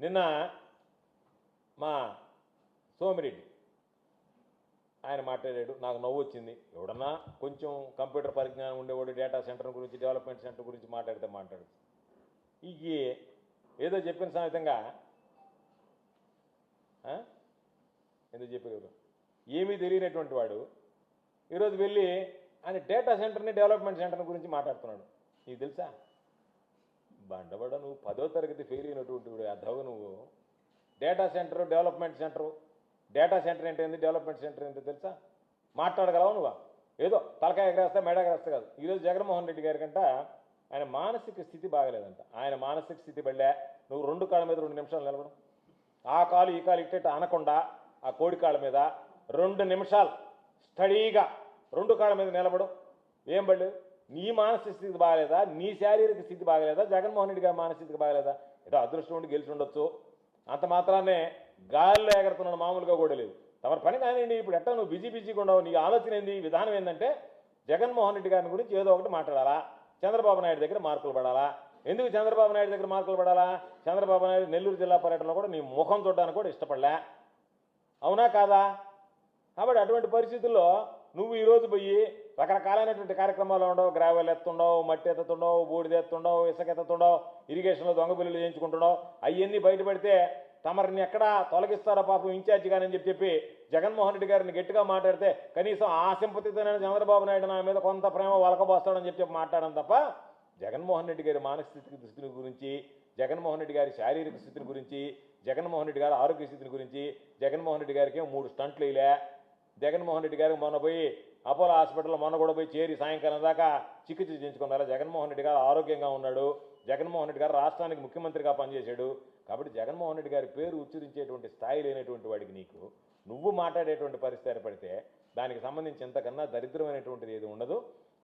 నిన్న మా సోమిరెడ్డి ఆయన మాట్లాడాడు నాకు నవ్వు వచ్చింది. ఎవడన్నా కొంచెం కంప్యూటర్ పరిజ్ఞానం ఉండేవాడు డేటా సెంటర్ గురించి డెవలప్మెంట్ సెంటర్ గురించి మాట్లాడితే మాట్లాడు. ఈ ఏదో చెప్పిన సమేతంగా ఆ? ఎందుకు చెప్పారు ఏమీ తెలియనటువంటి వాడు ఈరోజు వెళ్ళి ఆయన డేటా సెంటర్ని డెవలప్మెంట్ సెంటర్ గురించి మాట్లాడుతున్నాడు. నీకు తెలుసా? బండబడ నువ్వు? పదో తరగతి ఫెయిల్ అయినటువంటి అర్థవు నువ్వు? Data centre development centre data centre ఏంటి ఏంది? డెవలప్మెంట్ సెంటర్ ఏంటో తెలుసా? మాట్లాడగలవు నువ్వా? ఏదో తలకాయ ఎగరేస్తా మెడ ఎగరేస్తా కాదు. ఈరోజు జగన్మోహన్ రెడ్డి గారి కంట ఆయన మానసిక స్థితి బాగలేదంట. ఆయన మానసిక స్థితి బళ్ళే నువ్వు రెండు కాళ్ళ మీద రెండు నిమిషాలు నిలబడు. ఆ కాలు ఈ కాలు ఇట్టేట అనకుండా ఆ కోడి కాళ్ళ మీద రెండు నిమిషాలు స్టడీగా రెండు కాళ్ళ మీద నిలబడు. ఏం బళ్ళు నీ మానసిక స్థితి బాగలేదా? నీ శారీరక స్థితి బాగలేదా? జగన్మోహన్ రెడ్డి గారి మానసిక స్థితి బాగలేదా? ఏదో అదృష్టం ఉండి గెలిచి ఉండొచ్చు. అంత మాత్రాన్నే గాలిలో ఎగరుతున్నాడు మామూలుగా కూడా లేదు. తమరి పని కానివ్వండి ఇప్పుడు ఎట్టా నువ్వు బిజీ బిజీగా ఉండవు. నీ ఆలోచన ఏంది? విధానం ఏంటంటే జగన్మోహన్ రెడ్డి గారిని గురించి ఏదో ఒకటి మాట్లాడాలా? చంద్రబాబు నాయుడు దగ్గర మార్కులు పడాలా? ఎందుకు చంద్రబాబు నాయుడు దగ్గర మార్కులు పడాలా? చంద్రబాబు నాయుడు నెల్లూరు జిల్లా పర్యటనలో కూడా నీ ముఖం చూడడానికి కూడా ఇష్టపడలే. అవునా కాదా? కాబట్టి అటువంటి పరిస్థితుల్లో నువ్వు ఈరోజు పోయి రకరకాలైనటువంటి కార్యక్రమాలు ఉండవు గ్రావెల్ ఎత్తుండవు మట్టి ఎత్తుతుండవు బూడిద ఎత్తుండవు ఇసుక ఎత్తుతుండవు ఇరిగేషన్లో దొంగ బిల్లులు చేయించుకుంటుండవు. అవన్నీ బయటపడితే తమరిని ఎక్కడ తొలగిస్తారో పాపం ఇన్ఛార్జ్ గారని చెప్పి చెప్పి జగన్మోహన్ రెడ్డి గారిని గట్టిగా మాట్లాడితే కనీసం ఆ సింపతితోనైనా చంద్రబాబు నాయుడు నా మీద కొంత ప్రేమ వలకబోస్తాడని చెప్పి చెప్పి మాట్లాడడం తప్ప జగన్మోహన్ రెడ్డి గారి మానసిక స్థితిని గురించి జగన్మోహన్ రెడ్డి గారి శారీరక స్థితిని గురించి జగన్మోహన్ రెడ్డి గారి ఆరోగ్య స్థితిని గురించి జగన్మోహన్ రెడ్డి గారికి మూడు స్టంట్లు వేయలే. జగన్మోహన్ రెడ్డి గారికి మొన్న పోయి అపోలో హాస్పిటల్లో మొన్న కూడా పోయి చేరి సాయంకాలం దాకా చికిత్స చేయించుకున్నారు? జగన్మోహన్ రెడ్డి గారు ఆరోగ్యంగా ఉన్నాడు. జగన్మోహన్ రెడ్డి గారు రాష్ట్రానికి ముఖ్యమంత్రిగా పనిచేశాడు. కాబట్టి జగన్మోహన్ రెడ్డి గారి పేరు ఉచ్చరించేటువంటి స్థాయి లేనటువంటి వాడికి నీకు. నువ్వు మాట్లాడేటువంటి పరిస్థితి ఏర్పడితే దానికి సంబంధించి ఎంతకన్నా దరిద్రమైనటువంటిది ఏది ఉండదు.